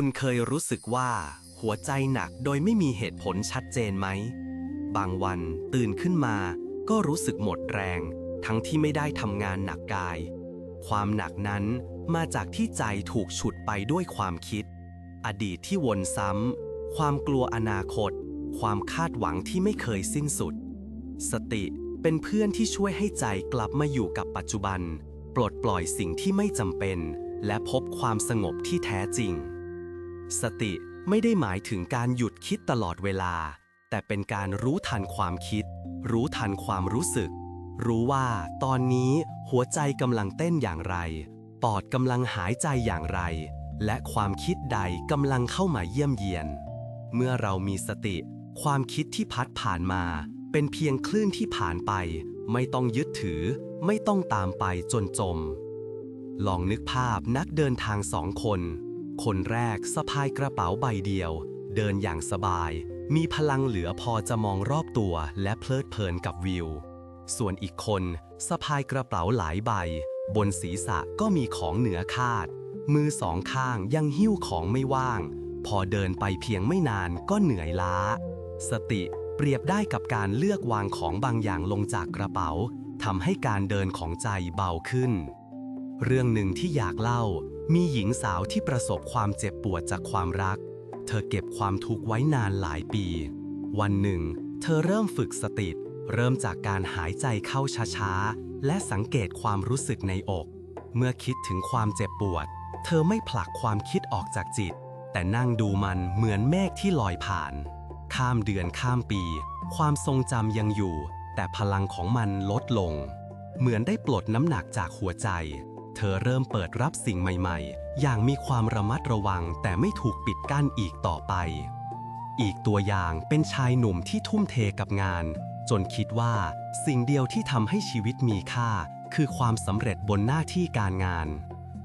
คุณเคยรู้สึกว่า หัวใจหนักโดยไม่มีเหตุผลชัดเจนไหม บางวันตื่นขึ้นมาก็รู้สึกหมดแรง ทั้งที่ไม่ได้ทำงานหนักกาย ความหนักนั้นมาจากที่ใจถูกฉุดไปด้วยความคิด อดีตที่วนซ้ำความกลัวอนาคต ความคาดหวังที่ไม่เคยสิ้นสุด สติเป็นเพื่อนที่ช่วยให้ใจกลับมาอยู่กับปัจจุบัน ปลดปล่อยสิ่งที่ไม่จำเป็น และพบความสงบที่แท้จริง สติไม่ได้หมายถึงการหยุดคิดตลอดเวลา แต่เป็นการรู้ทันความคิด รู้ทันความรู้สึก รู้ว่าตอนนี้หัวใจกำลังเต้นอย่างไร ปอดกำลังหายใจอย่างไร และความคิดใดกำลังเข้ามาเยี่ยมเยียน เมื่อเรามีสติ ความคิดที่พัดผ่านมา เป็นเพียงคลื่นที่ผ่านไป ไม่ต้องยึดถือ ไม่ต้องตามไปจนจม ลองนึกภาพนักเดินทางสองคน คนแรกสะพายกระเป๋าใบเดียว เดินอย่างสบาย มีพลังเหลือพอจะมองรอบตัวและเพลิดเพลินกับวิว ส่วนอีกคนสะพายกระเป๋าหลายใบ บนศีรษะก็มีของเหนือคาด มือสองข้างยังหิ้วของไม่ว่าง พอเดินไปเพียงไม่นานก็เหนื่อยล้า สติเปรียบได้กับการเลือกวางของบางอย่างลงจากกระเป๋าทำให้การเดินของใจเบาขึ้น เรื่องหนึ่งที่อยากเล่า มีหญิงสาวที่ประสบความเจ็บปวดจากความรัก เธอเก็บความทุกข์ไว้นานหลายปี วันหนึ่ง เธอเริ่มฝึกสติ เริ่มจากการหายใจเข้าช้าๆ และสังเกตความรู้สึกในอก เมื่อคิดถึงความเจ็บปวด เธอไม่ผลักความคิดออกจากจิต แต่นั่งดูมันเหมือนเมฆที่ลอยผ่าน ข้ามเดือนข้ามปี ความทรงจำยังอยู่ แต่พลังของมันลดลง เหมือนได้ปลดน้ำหนักจากหัวใจ เธอเริ่มเปิดรับสิ่งใหม่ๆ อย่างมีความระมัดระวังแต่ไม่ถูกปิดกั้นอีกต่อไป อีกตัวอย่างเป็นชายหนุ่มที่ทุ่มเทกับงาน จนคิดว่าสิ่งเดียวที่ทำให้ชีวิตมีค่า คือความสำเร็จบนหน้าที่การงาน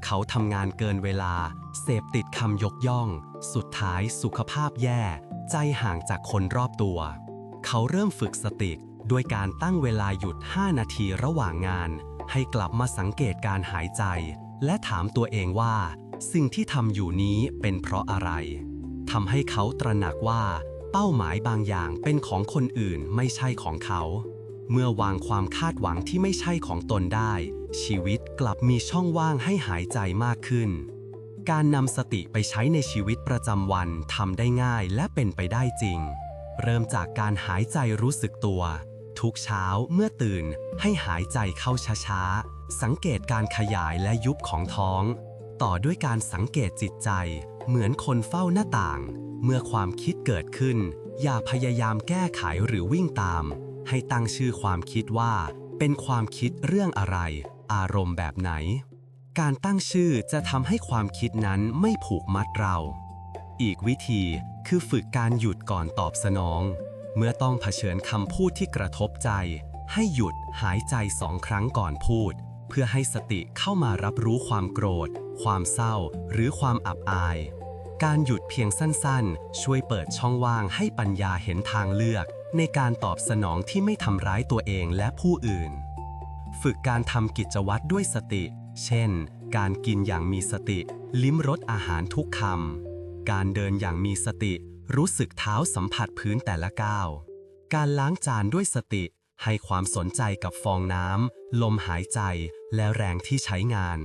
เขาทำงานเกินเวลา เสพติดคำยกย่อง สุดท้ายสุขภาพแย่ ใจห่างจากคนรอบตัว เขาเริ่มฝึกสติด้วยการตั้งเวลาหยุด 5 นาทีระหว่างงาน ให้กลับมาสังเกตการหายใจ และถามตัวเองว่า สิ่งที่ทำอยู่นี้เป็นเพราะอะไรทำให้เขาตระหนักว่า เป้าหมายบางอย่างเป็นของคนอื่นไม่ใช่ของเขา เมื่อวางความคาดหวังที่ไม่ใช่ของตนได้ ชีวิตกลับมีช่องว่างให้หายใจมากขึ้น การนำสติไปใช้ในชีวิตประจำวันทำได้ง่ายและเป็นไปได้จริง เริ่มจากการหายใจรู้สึกตัว ทุกเช้าเมื่อตื่นให้หายใจเข้าช้าๆ สังเกตการขยายและยุบของท้อง ต่อด้วยการสังเกตจิตใจ เหมือนคนเฝ้าหน้าต่าง เมื่อความคิดเกิดขึ้น อย่าพยายามแก้ไขหรือวิ่งตาม ให้ตั้งชื่อความคิดว่า เป็นความคิดเรื่องอะไร อารมณ์แบบไหน การตั้งชื่อจะทำให้ความคิดนั้นไม่ผูกมัดเรา อีกวิธีคือฝึกการหยุดก่อนตอบสนอง เมื่อต้องเผชิญคำพูดที่กระทบใจ ให้หยุดหายใจสองครั้งก่อนพูด เพื่อให้สติเข้ามารับรู้ความโกรธ ความเศร้า หรือความอับอาย การหยุดเพียงสั้นๆ ช่วยเปิดช่องว่างให้ปัญญาเห็นทางเลือก ในการตอบสนองที่ไม่ทำร้ายตัวเองและผู้อื่น ฝึกการทำกิจวัตรด้วยสติ เช่น การกินอย่างมีสติ ลิ้มรสอาหารทุกคำการเดินอย่างมีสติ รู้สึกเท้าสัมผัสพื้นแต่ละก้าว การล้างจานด้วยสติให้ความสนใจกับฟองน้ำ ลมหายใจ และแรงที่ใช้งาน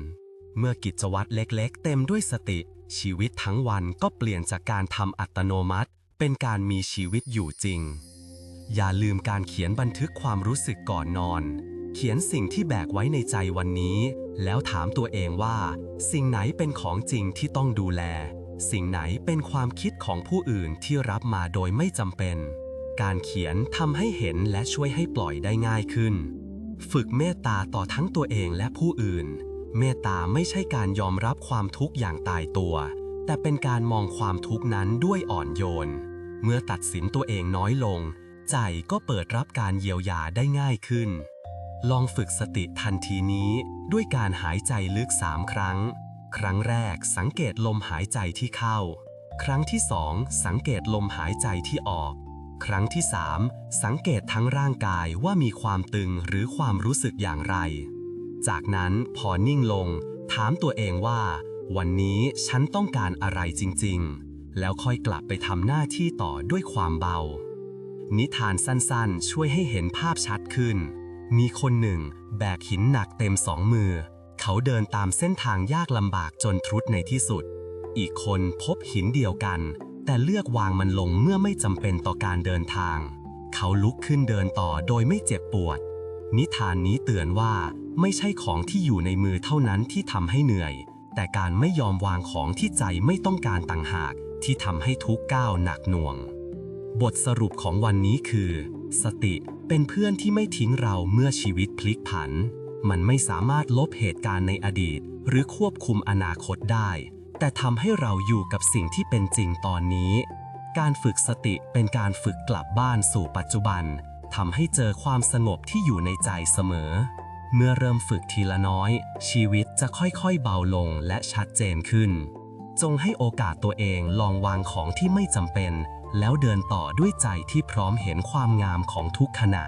เมื่อกิจวัตรเล็กๆ เต็มด้วยสติ ชีวิตทั้งวันก็เปลี่ยนจากการทำอัตโนมัติ เป็นการมีชีวิตอยู่จริง อย่าลืมการเขียนบันทึกความรู้สึกก่อนนอน เขียนสิ่งที่แบกไว้ในใจวันนี้ แล้วถามตัวเองว่า สิ่งไหนเป็นของจริงที่ต้องดูแล สิ่งไหนเป็นความคิดของผู้อื่นที่รับมาโดยไม่จำเป็น การเขียนทำให้เห็นและช่วยให้ปล่อยได้ง่ายขึ้น ฝึกเมตตาต่อทั้งตัวเองและผู้อื่น เมตตาไม่ใช่การยอมรับความทุกข์อย่างตายตัว แต่เป็นการมองความทุกข์นั้นด้วยอ่อนโยน เมื่อตัดสินตัวเองน้อยลง ใจก็เปิดรับการเยียวยาได้ง่ายขึ้น ลองฝึกสติทันทีนี้ด้วยการหายใจลึกสามครั้ง ครั้งแรกสังเกตลมหายใจที่เข้า ครั้งที่สองสังเกตลมหายใจที่ออก ครั้งที่สามสังเกตทั้งร่างกายว่ามีความตึงหรือความรู้สึกอย่างไร จากนั้นพอนิ่งลง ถามตัวเองว่า วันนี้ฉันต้องการอะไรจริง ๆ แล้วค่อยกลับไปทำหน้าที่ต่อด้วยความเบา นิทานสั้นๆ ช่วยให้เห็นภาพชัดขึ้น มีคนหนึ่ง แบกหินหนักเต็มสองมือ เขาเดินตามเส้นทางยากลำบากจนทรุดในที่สุด อีกคนพบหินเดียวกัน แต่เลือกวางมันลงเมื่อไม่จำเป็นต่อการเดินทาง เขาลุกขึ้นเดินต่อโดยไม่เจ็บปวด นิทานนี้เตือนว่าไม่ใช่ของที่อยู่ในมือเท่านั้นที่ทำให้เหนื่อย แต่การไม่ยอมวางของที่ใจไม่ต้องการต่างหากที่ทำให้ทุกก้าวหนักหน่วง บทสรุปของวันนี้คือ สติเป็นเพื่อนที่ไม่ทิ้งเราเมื่อชีวิตพลิกผัน มันไม่สามารถลบเหตุการณ์ในอดีต หรือควบคุมอนาคตได้ แต่ทำให้เราอยู่กับสิ่งที่เป็นจริงตอนนี้ การฝึกสติเป็นการฝึกกลับบ้านสู่ปัจจุบันทำให้เจอความสงบที่อยู่ในใจเสมอ เมื่อเริ่มฝึกทีละน้อย ชีวิตจะค่อยๆเบาลงและชัดเจนขึ้น จงให้โอกาสตัวเองลองวางของที่ไม่จำเป็น แล้วเดินต่อด้วยใจที่พร้อมเห็นความงามของทุกขณะ